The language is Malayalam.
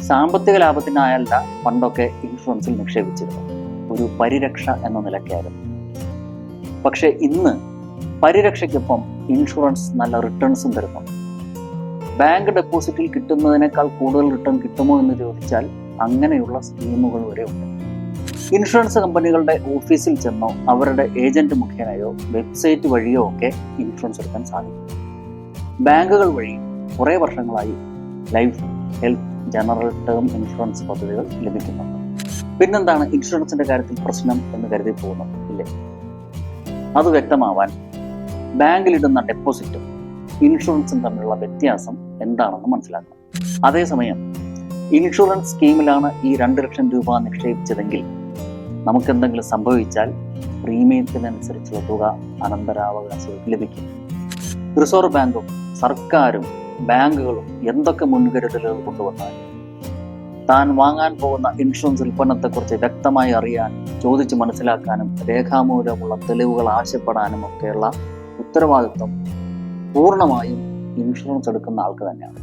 സാമ്പത്തിക ലാഭത്തിനായല്ല പണ്ടൊക്കെ ഇൻഷുറൻസിൽ നിക്ഷേപിച്ചിരുന്നത്. ഒരു പരിരക്ഷ എന്ന നിലയ്ക്കായിരുന്നു. പക്ഷെ ഇന്ന് പരിരക്ഷയ്ക്കൊപ്പം ഇൻഷുറൻസ് നല്ല റിട്ടേൺസും തരുന്നു. ബാങ്ക് ഡെപ്പോസിറ്റിൽ കിട്ടുന്നതിനേക്കാൾ കൂടുതൽ റിട്ടേൺ കിട്ടുമോ എന്ന് ചോദിച്ചാൽ അങ്ങനെയുള്ള സ്കീമുകൾ വരെ ഉണ്ട്. ഇൻഷുറൻസ് കമ്പനികളുടെ ഓഫീസിൽ ചെന്നോ അവരുടെ ഏജന്റ് മുഖേനയോ വെബ്സൈറ്റ് വഴിയോ ഒക്കെ ഇൻഷുറൻസ് എടുക്കാൻ സാധിക്കും. ബാങ്കുകൾ വഴി കുറേ വർഷങ്ങളായി life health general term insurance പദ്ധതികൾ ലഭിക്കുന്നുണ്ട് പിന്നെന്താണ് ഇൻഷുറൻസിന്റെ കാര്യത്തിൽ പ്രശ്നം എന്ന് കരുതി പോകുന്നത് ഇല്ലേ? അത് വ്യക്തമാവാൻ ബാങ്കിലിടുന്ന ഡെപ്പോസിറ്റും ഇൻഷുറൻസും തമ്മിലുള്ള വ്യത്യാസം എന്താണെന്ന് മനസ്സിലാക്കണം. അതേസമയം ഇൻഷുറൻസ് സ്കീമിലാണ് ഈ രണ്ട് ലക്ഷം രൂപ നിക്ഷേപിച്ചതെങ്കിൽ നമുക്ക് എന്തെങ്കിലും സംഭവിച്ചാൽ പ്രീമിയത്തിനനുസരിച്ചുള്ള തുക അനന്തരാവകാശം ലഭിക്കും. റിസർവ് ബാങ്കും സർക്കാരും ബാങ്കുകളും എന്തൊക്കെ മുൻകരുതലുകൾ കൊണ്ടുവന്നാലും താൻ വാങ്ങാൻ പോകുന്ന ഇൻഷുറൻസ് ഉൽപ്പന്നത്തെക്കുറിച്ച് വ്യക്തമായി അറിയാൻ ചോദിച്ച് മനസ്സിലാക്കാനും രേഖാമൂലമുള്ള തെളിവുകൾ ആവശ്യപ്പെടാനും ഒക്കെയുള്ള ഉത്തരവാദിത്വം പൂർണമായും ഇൻഷുറൻസ് എടുക്കുന്ന ആൾക്ക് തന്നെയാണ്.